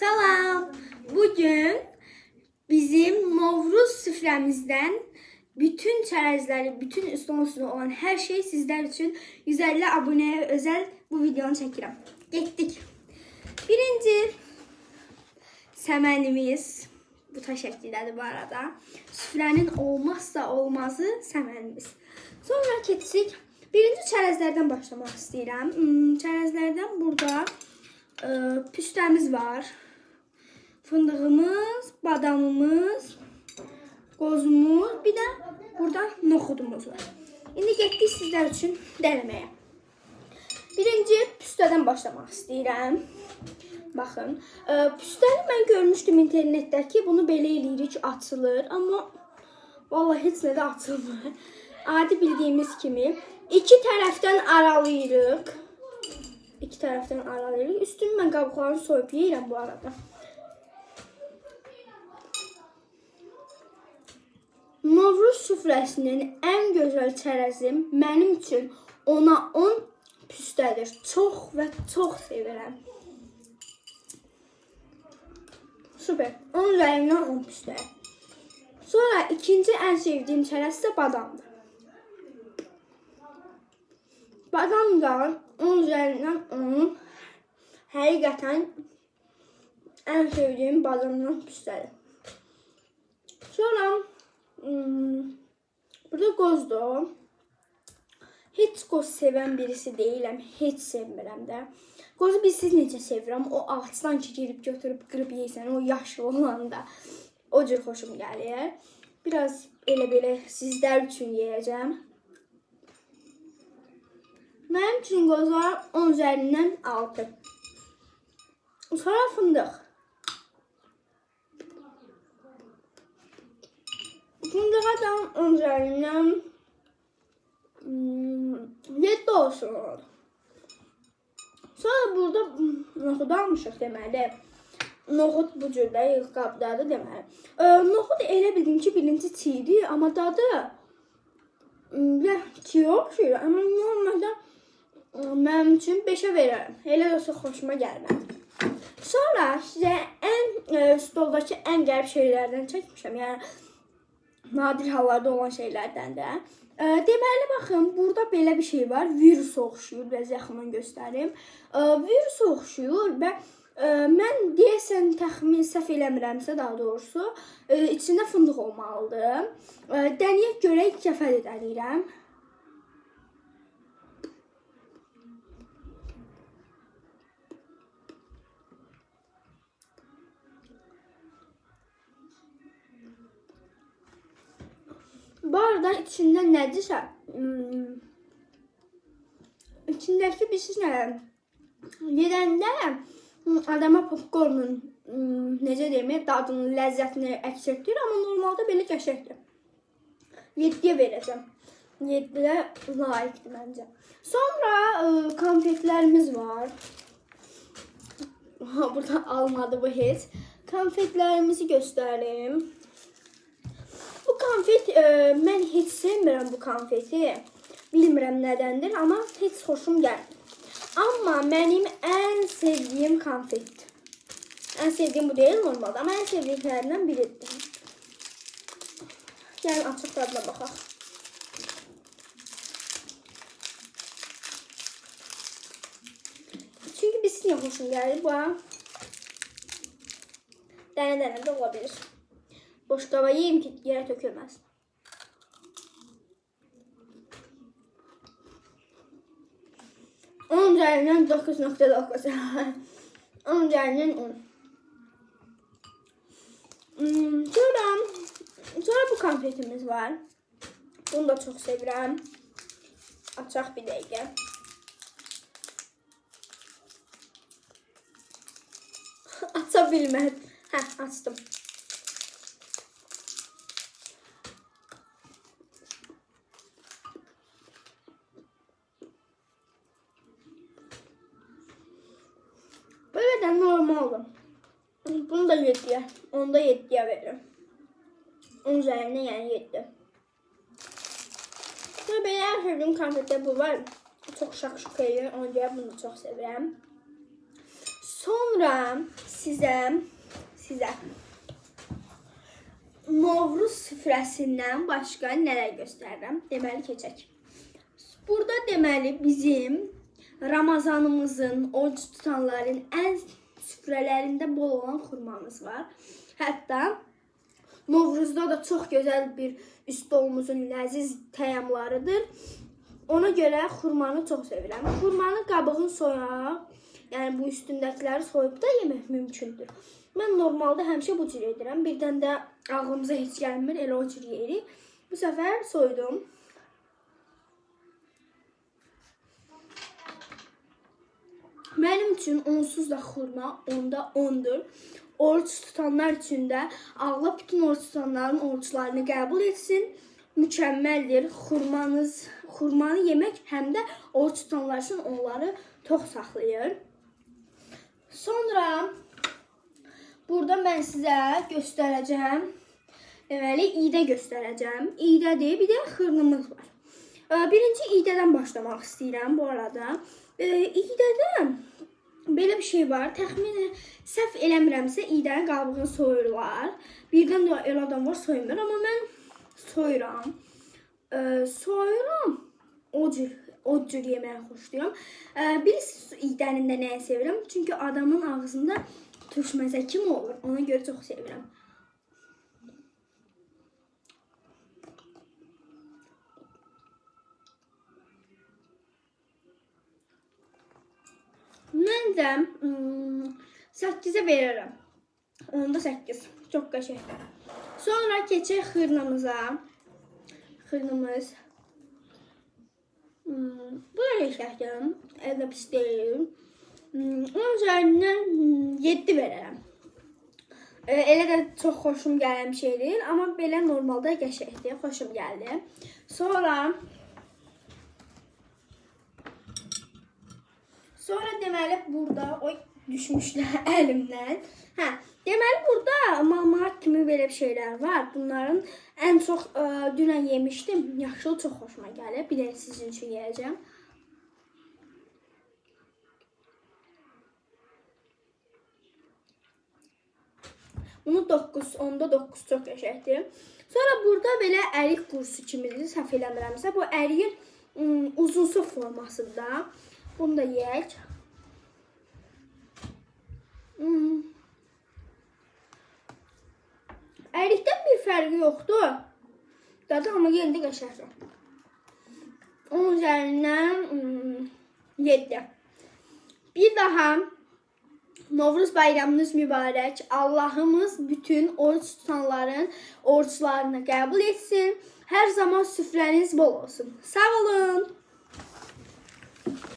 Salam. Bugün bizim Novruz süfrəmizdən bütün çərəzləri, bütün üstün üstüne olan hər şey sizlər üçün 150 abunəyə özel bu videonu çəkirəm. Getdik. Birinci səmənimiz bu təşəkkürdədir bu arada. Süfrənin olmazsa olmazı səmənimiz. Sonra keçsik. Birinci çərəzlərdən başlamaq istəyirəm. Hmm, Çərəzlərdən burada e, püstəmiz var. Fındığımız, badamımız, qozumuz, bir də burada noxudumuz var. İndi getdik sizlər üçün dərməyə. Birinci püstədən başlamaq istəyirəm. Baxın, e, püstəni mən görmüşdüm internetdə ki, bunu belə eləyirik, açılır, amma vallahi heç nə də açılmır. Adi bildiyimiz kimi iki tərəfdən aralayırıq. İki tərəfdən aralayırıq. Üstünü mən qabıqlarını soyub yeyirəm bu arada. Novruz süfrəsinin ən gözəl çərəzi mənim üçün ona 10 püstədir. Çox və çox sevirəm. Super. 10 üzərindən 10 püstə. Sonra ikinci ən sevdiyim çərəz isə badamdır. Badam da 10 üzərindən 10 həqiqətən ən sevdiyim badamdan püstədir. Sonra burada qozdur. Heç qoz sevən birisi deyiləm, heç sevmirəm də. Qozu bilsiz necə sevirəm? O ağacdan ki girib götürüb qırıb yeysən, o yaşlı olanda. O cür xoşum gəlir. Biraz elə belə sizlər üçün yeyəcəm. Mənim üçün qozlar 10 üzərindən 6. Sonra fındıq. Fındığa da 10 üzərindən hmm, 7 olsun. Sonra burada hmm, noxud almışıq deməli. Noxud bu cürdə qabdadır deməli. E, noxud elə bildim ki, birinci çiğdi, amma dadı hmm, ya çiğ oxşuyur, amma normalda hmm, mənim üçün 5-ə verərəm. Elə olsa xoşuma gəlmədi. Sonra sizə ən e, stoldakı ən qərib şeylərdən çəkmişəm. Yəni nadir hallarda olan şeylərdən də. E, deməli baxın, burada belə bir şey var. Virus oxşuyur. Biraz yaxından göstərim. E, virus oxşuyur və e, mən deyəsən təxmin səhv eləmirəmsə daha doğrusu, e, içində fındıq olmalıdır. E, dəniyək görək kəfə edəlirəm. Bu arada içində nədirsə, hmm, içindəki nə? Yedəndə hmm, adama popcornun hmm, necə deyim, dadını, ləzzətini əks etdirir, amma normalda belə qəşəngdir. 7-yə verəcəm. 7-də layiqdir məncə. Sonra ə, konfetlərimiz var. Ha, burada almadı bu heç. Konfetlərimizi göstərim. Bu konfet e, mən heç sevmirəm bu konfeti. Bilmirəm nədəndir, amma heç xoşum gəlmir. Amma mənim ən sevdiyim konfetdir. Ən sevdiyim bu deyil normalda, amma ən sevdiklərimdən biridir. Gəlin açıq dadına baxaq. Çünki biz niyə xoşum gəlir bu? Dənə-dənə də ola bilir. Boş qaba yeyim ki, yerə tökülməz. Onun üzərindən 9.9. Onun üzərindən 10. Hmm, sonra, sonra bu konfetimiz var. Bunu da çox sevirəm. Açaq bir dəqiqə. Aça bilmədim. Hə, açdım. De normaldir. Bunu da 7'ye. Onu da 7'ye veririm. Onun üzerine yani 7. Sonra benim en sevdiğim konfette bu var. Çok şakşuk ediyor. Ona göre bunu seviyorum. Sonra Sonra sizə sizə Novruz süfrəsindən başqa nələr göstərirəm? Deməli keçək. Burada deməli bizim Ramazanımızın, oruc tutanların ən süfrələrində bol olan xurmamız var. Hətta Novruzda da çox gözəl bir üstolumuzun ləziz təyamlarıdır. Ona görə xurmanı çox sevirəm. Xurmanın qabığını soyaq, yəni bu üstündəkiləri soyub da yemək mümkündür. Mən normalda həmişə bu cür edirəm. Birdən də ağlımıza heç gəlmir, elə o cür yeyirik. Bu səfər soydum. Mənim üçün onsuz da xurma onda 10-dur. Oruç tutanlar üçün də Allah bütün oruç tutanların oruçlarını qəbul etsin. Mükəmməldir. Xurmanız, xurmanı yemək həm də oruç tutanlar üçün onları tox saxlayır. Sonra burada mən sizə göstərəcəm. Deməli, idə göstərəcəm. İdədir, bir də xırnımız var. Birinci idədən başlamaq istəyirəm bu arada. Ə, İdədə belə bir şey var. Təxminən səhv eləmirəmsə, idənin qabığını soyurlar. Birdən də elə adam var soymur, amma mən soyuram. Soyuram. O cür o cür yeməyi xoşlayıram. Ə, Birisi idənin də nəyi sevirəm? Çünki adamın ağzında turşməzə kimi olur. Ona görə çox sevirəm. Məncə 8-ə verərəm. Onda 8. Çox qəşəngdir. Sonra keçək xırnamıza. Xırnımız. Hmm, bu da qəşəngdir. Elə pis deyil. Hmm, Onun üzərindən 7 verərəm. Elə də çox xoşum gələn bir şey deyil, amma belə normalda qəşəngdir, xoşum gəldi. Sonra Sonra deməli burada oy düşmüşlər əlimdən. Hə, deməli burada marmarat kimi belə şeylər var. Bunların ən çox ə, dünən yemişdim. Yaşıl çox xoşuma gəlir. Bir də sizin üçün yeyəcəm. Bunu 9, onda 9 çox qəşəngdir. Sonra burada belə ərik qursu kimidir, səhv eləmirəmsə. Bu əriyin uzunsu formasında. Bunu da yeyək. Hmm. Ərikdən bir fərqi yoxdur. Dadı amma yenə də qəşəngdir. Onun üzərindən hmm, 7. Bir daha Novruz bayramınız mübarək. Allahımız bütün oruç tutanların oruçlarını qəbul etsin. Hər zaman süfrəniz bol olsun. Sağ olun.